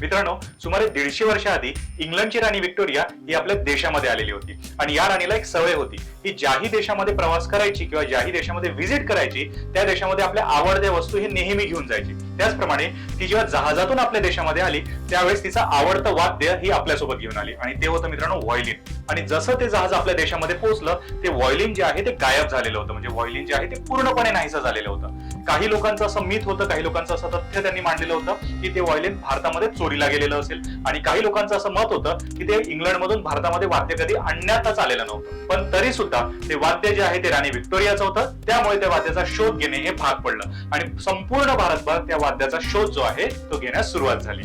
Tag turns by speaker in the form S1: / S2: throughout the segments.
S1: मित्रांनो सुमारे दीडशे वर्ष आधी इंग्लंडची राणी विक्टोरिया ही आपल्या देशामध्ये आलेली होती. आणि या राणीला एक सवय होती की ज्याही देशामध्ये प्रवास करायची किंवा ज्याही देशामध्ये व्हिजिट करायची त्या देशामध्ये आपल्या आवडत्या वस्तू ही नेहमी घेऊन जायची. त्याचप्रमाणे ती जेव्हा जहाजातून आपल्या देशामध्ये आली त्यावेळेस तिचं आवडतं वाद्य ही आपल्यासोबत घेऊन आली. आणि ते होतं मित्रांनो व्हायलिन आणि जसं ते जहाज आपल्या देशामध्ये पोहोचलं ते व्हायलिन जे आहे ते गायब झालेलं होतं. म्हणजे व्हायलिन जे आहे ते पूर्णपणे नाहीसं झालेलं होतं. काही लोकांचं असं मिथ होतं काही लोकांचं असं तथ्य त्यांनी मांडलेलं होतं की ते व्हायलिन भारतामध्ये चोरीला गेलेलं असेल. आणि काही लोकांचं असं मत होतं की ते इंग्लंडमधून भारतामध्ये वाद्य कधी आणण्यातच आलेलं नव्हतं. पण तरी सुद्धा ते वाद्य जे आहे ते राणी व्हिक्टोरियाचं होतं. त्यामुळे त्या वाद्याचा शोध घेणे हे भाग पडलं. आणि संपूर्ण भारतभर त्या वाद्याचा शोध जो आहे तो घेण्यास सुरुवात झाली.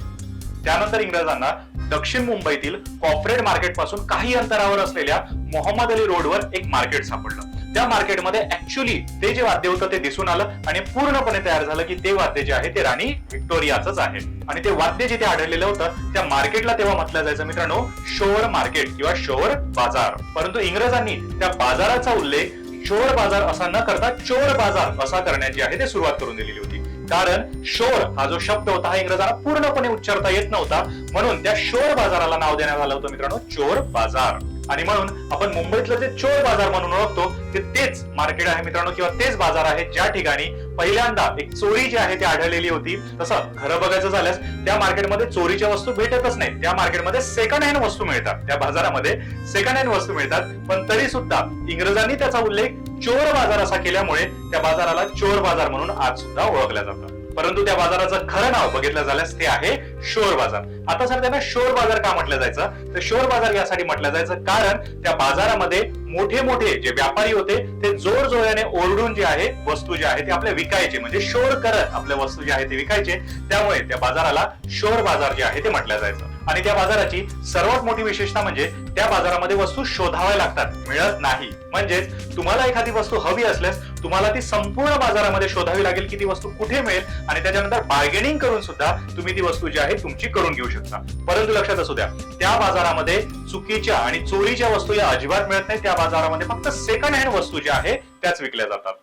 S1: त्यानंतर इंग्रजांना दक्षिण मुंबईतील कॉर्पोरेट मार्केटपासून काही अंतरावर असलेल्या मोहम्मद अली रोडवर एक मार्केट सापडलं. त्या मार्केटमध्ये ऍक्च्युली ते जे वाद्य होतं ते दिसून आलं आणि पूर्णपणे तयार झालं की ते वाद्य जे आहे ते राणी व्हिक्टोरियाचंच आहे. आणि ते वाद्य जिथे आढळलेलं होतं त्या मार्केटला तेव्हा म्हटलं जायचं मित्रांनो शोअर मार्केट किंवा शोअर बाजार. परंतु इंग्रजांनी त्या बाजाराचा उल्लेख शोर बाजार असा न करता चोर बाजार असा करण्याची आहे ते सुरुवात करून दिलेली होती. कारण शोर हा जो शब्द होता हा इंग्रजांना पूर्णपणे उच्चारता येत नव्हता. म्हणून त्या शोर बाजाराला नाव देण्यात आलं होतं मित्रांनो चोर बाजार. आणि म्हणून आपण मुंबईतलं जे चोर बाजार म्हणून ओळखतो ते तेच मार्केट आहे मित्रांनो किंवा तेच बाजार आहे ज्या ठिकाणी पहिल्यांदा एक चोरी जी आहे ती आढळलेली होती. तसं खरं बघायचं झाल्यास त्या मार्केटमध्ये चोरीच्या वस्तू भेटतच नाही त्या मार्केटमध्ये सेकंड हँड वस्तू मिळतात. त्या बाजारामध्ये सेकंड हँड वस्तू मिळतात. पण तरी सुद्धा इंग्रजांनी त्याचा उल्लेख चोर बाजार असा केल्यामुळे त्या बाजाराला चोर बाजार म्हणून आज सुद्धा ओळखल्या जातं परंतु त्या बाजाराचं खरं नाव बघितलं झाल्यास ते आहे शोर बाजार. आता सर त्यांना शोर बाजार का म्हटलं जायचं? तर शोर बाजार यासाठी म्हटलं जायचं कारण त्या बाजारामध्ये मोठे मोठे जे व्यापारी होते ते जोर जोराने ओरडून जे आहे वस्तू जे आहे ते आपल्या विकायचे. म्हणजे शोर करत आपल्या वस्तू जे आहे ते विकायचे. त्यामुळे त्या बाजाराला शोर बाजार जे आहे ते म्हटलं जायचं. आणि त्या बाजाराची सर्वात मोठी विशेषता म्हणजे त्या बाजारामध्ये वस्तू शोधाव्या लागतात मिळत नाही. म्हणजेच तुम्हाला एखादी वस्तू हवी असल्यास तुम्हाला ती संपूर्ण बाजारामध्ये शोधावी लागेल की ती वस्तू कुठे मिळेल आणि त्याच्यानंतर बार्गेनिंग करून सुद्धा तुम्ही ती वस्तू जी आहे तुमची करून घेऊ शकता. परंतु लक्षात असू द्या त्या बाजारामध्ये चुकीच्या आणि चोरीच्या वस्तू या अजिबात मिळत नाही त्या बाजारामध्ये फक्त सेकंड हँड वस्तू ज्या आहे त्याच विकल्या जातात.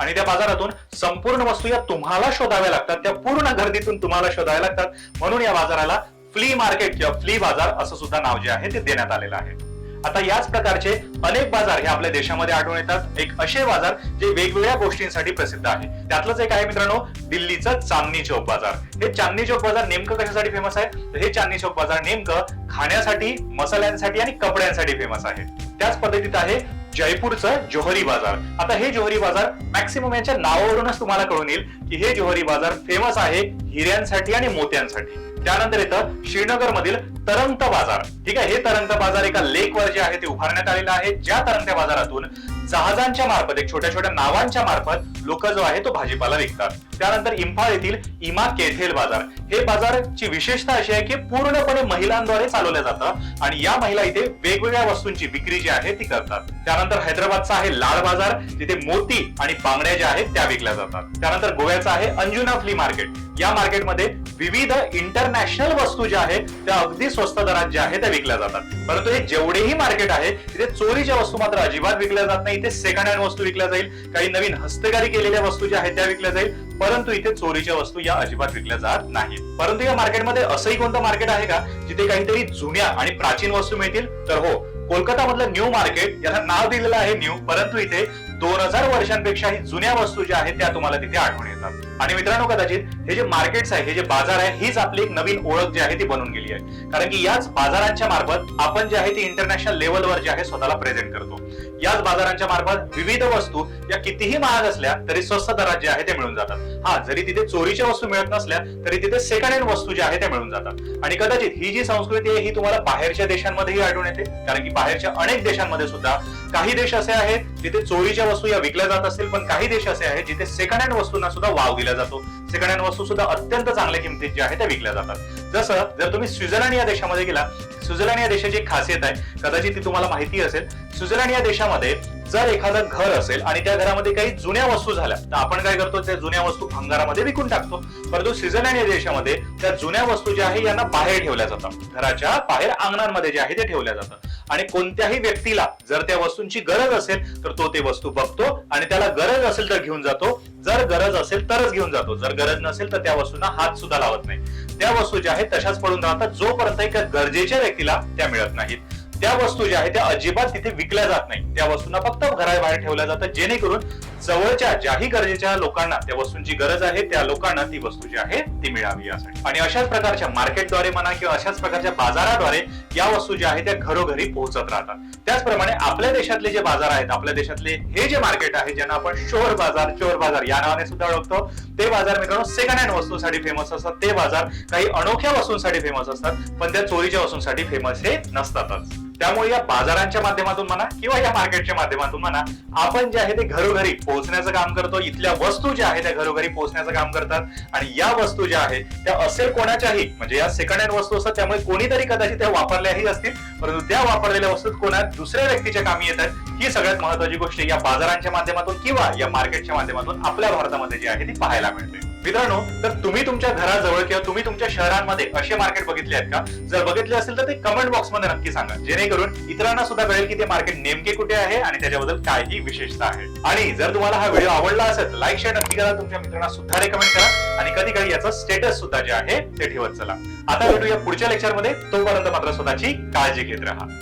S1: आणि त्या बाजारातून संपूर्ण वस्तू या तुम्हाला शोधाव्या लागतात. त्या पूर्ण गर्दीतून तुम्हाला शोधाव्या लागतात. म्हणून या बाजाराला फ्ली मार्केट किंवा फ्ली बाजार असं सुद्धा नाव जे आहे ते देण्यात आलेलं आहे. आता याच प्रकारचे अनेक बाजार हे आपल्या देशामध्ये आढळून येतात. एक असे बाजार जे वेगवेगळ्या गोष्टींसाठी प्रसिद्ध आहे. त्यातलंच एक आहे मित्रांनो दिल्लीचं चांदणी चौक बाजार. हे चांदणी चौक बाजार नेमकं कशासाठी फेमस आहे? तर हे चांदणी चौक बाजार नेमकं खाण्यासाठी मसाल्यांसाठी आणि कपड्यांसाठी फेमस आहे. त्याच पद्धतीत आहे जयपूरचं जोहरी बाजार. आता हे जोहरी बाजार मॅक्सिमम यांच्या नावावरूनच तुम्हाला कळून येईल की हे जोहरी बाजार फेमस आहे हिऱ्यांसाठी आणि मोत्यांसाठी. त्यानंतर येतं श्रीनगर मधील तरंगत बाजार. ठीक आहे हे तरंगत बाजार एका लेक वर जे आहे ते उभारण्यात आलेलं आहे. ज्या तरंगत्या बाजारातून जहाजांच्या मार्फत एक छोट्या छोट्या नावांच्या मार्फत लोक जो आहे तो भाजीपाला विकतात. त्यानंतर इम्फाळ येथील इमा केथेल बाजार. हे बाजारची विशेषता अशी आहे की पूर्णपणे महिलांद्वारे चालवलं जातं आणि या महिला इथे वेगवेगळ्या वस्तूंची विक्री जी आहे ती करतात. त्यानंतर हैदराबादचा आहे लाल बाजार जिथे मोती आणि बांगड्या ज्या आहेत त्या विकल्या जातात. त्यानंतर गोव्याचा आहे अंजुना फ्ली मार्केट. या मार्केटमध्ये विविध इंटरनॅशनल वस्तू ज्या आहेत त्या अगदी स्वस्त दरात ज्या आहेत त्या विकल्या जातात. परंतु हे जेवढेही मार्केट आहे तिथे चोरीच्या वस्तू मात्र अजिबात विकल्या जात नाही. इथे सेकंड हँड वस्तू विकल्या जाईल काही नवीन हस्तकारी केलेल्या वस्तू ज्या आहेत त्या विकल्या जाईल परंतु इथे चोरीच्या वस्तू या अजिबात विकल्या जात नाहीत. परंतु या मार्केटमध्ये असंही कोणतं मार्केट आहे का जिथे काहीतरी जुन्या आणि प्राचीन वस्तू मिळतील? तर हो कोलकाता मधलं न्यू मार्केट याला नाव दिलेलं आहे न्यू परंतु इथे दोन हजार वर्षांपेक्षाही जुन्या वस्तू ज्या आहेत त्या तुम्हाला तिथे आढळून येतात. आणि मित्रांनो कदाचित हे जे मार्केट्स आहे हे जे बाजार आहे हीच आपली एक नवीन ओळख जी आहे ती बनून गेली आहे. कारण की याच बाजारांच्या मार्फत आपण जे आहे ती इंटरनॅशनल लेवलवर जे आहे स्वतःला प्रेझेंट करतो. याच बाजारांच्या मार्फत विविध वस्तू या कितीही महाग असल्या तरी स्वस्त दरात जे आहे ते मिळून जातात. हा जरी तिथे चोरीच्या वस्तू मिळत नसल्या तरी तिथे सेकंड हँड वस्तू ज्या आहे त्या मिळून जातात. आणि कदाचित ही जी संस्कृती आहे ही तुम्हाला बाहेरच्या देशांमध्येही आढळून येते. कारण की बाहेरच्या अनेक देशांमध्ये सुद्धा काही देश असे आहेत जिथे चोरीच्या वस्तू या विकल्या जात असतील पण काही देश असे आहेत जिथे सेकंड हँड वस्तूंना सुद्धा वाव दिला जातो. सेकंड हँड वस्तू सुद्धा अत्यंत चांगल्या किमतीत ज्या आहेत त्या विकल्या जातात. जसं जर तुम्ही स्वित्झर्लंड या देशामध्ये गेला स्वित्झर्लंड या देशाची एक खासियत आहे. कदाचित ती तुम्हाला माहिती असेल स्वित्झर्लंड या देशामध्ये जर एखादं घर असेल आणि त्या घरामध्ये काही जुन्या वस्तू झाल्या तर आपण काय करतो त्या जुन्या वस्तू भंगारामध्ये विकून टाकतो. परंतु स्वित्झर्लंड या देशामध्ये त्या जुन्या वस्तू ज्या आहे यांना बाहेर ठेवल्या जातात. घराच्या बाहेर अंगणांमध्ये जे आहे ते ठेवल्या जातात. आणि कोणत्याही व्यक्तीला जर त्या वस्तूंची गरज असेल तर तो ते वस्तू बघतो आणि त्याला गरज असेल तर घेऊन जातो. जर गरज असेल तरच घेऊन जातो. जर गरज नसेल तर त्या वस्तूंना हात सुद्धा लावत नाही. त्या वस्तू ज्या आहेत तशाच पडून राहतात जोपर्यंत एका गरजेच्या व्यक्तीला त्या मिळत नाहीत. त्या वस्तू ज्या आहेत त्या अजिबात तिथे विकल्या जात नाही त्या वस्तूंना फक्त घराबाहेर ठेवल्या जातात जेणेकरून जवळच्या ज्याही गरजेच्या लोकांना त्या वस्तूंची गरज आहे त्या लोकांना ती वस्तू जी आहे ती मिळावी यासाठी. आणि अशाच प्रकारच्या मार्केटद्वारे म्हणा किंवा अशाच प्रकारच्या बाजाराद्वारे या वस्तू ज्या आहेत त्या घरोघरी पोहोचत राहतात. त्याचप्रमाणे आपल्या देशातले जे बाजार आहेत आपल्या देशातले हे जे मार्केट आहे ज्यांना आपण शोर बाजार चोर बाजार या नावाने सुद्धा ओळखतो ते बाजार मित्रांनो सेकंड हँड वस्तूंसाठी फेमस असतात. ते बाजार काही अनोख्या वस्तूंसाठी फेमस असतात पण त्या चोरीच्या वस्तूंसाठी फेमस हे नसतातच. त्यामुळे या बाजारांच्या माध्यमातून म्हणा किंवा या मार्केटच्या माध्यमातून म्हणा आपण जे आहे ते घरोघरी पोहोचण्याचं काम करतो. इथल्या वस्तू ज्या आहेत त्या घरोघरी पोहोचण्याचं काम करतात. आणि या वस्तू ज्या आहेत त्या असेल कोणाच्याही म्हणजे या सेकंड हँड वस्तू असतात त्यामुळे कोणीतरी कदाचित त्या वापरल्याही असतील. परंतु त्या वापरलेल्या वस्तू कोणा दुसऱ्या व्यक्तीच्या कामी येतात ही सगळ्यात महत्वाची गोष्ट या बाजारांच्या माध्यमातून किंवा या मार्केटच्या माध्यमातून आपल्या भारतामध्ये जी आहे ती पाहायला मिळते. मित्रांनो तर तुम्ही तुमच्या घराजवळ किंवा तुम्ही तुमच्या शहरांमध्ये असे मार्केट बघितले आहेत का? जर बघितले असेल तर ते कमेंट बॉक्समध्ये नक्की सांगा. जेणेकरून इतरांना सुद्धा कळेल की ते मार्केट नेमके कुठे आहे आणि त्याच्याबद्दल काही विशेषता आहे. आणि जर तुम्हाला हा व्हिडिओ आवडला असेल तर लाईक शेअर नक्की करा. तुमच्या मित्रांना सुद्धा रेकमेंड करा. आणि कधी कधी याचं स्टेटस सुद्धा जे आहे ते ठेवत चला. आता भेटूया पुढच्या लेक्चरमध्ये तोपर्यंत मात्र स्वतःची काळजी घेत राहा.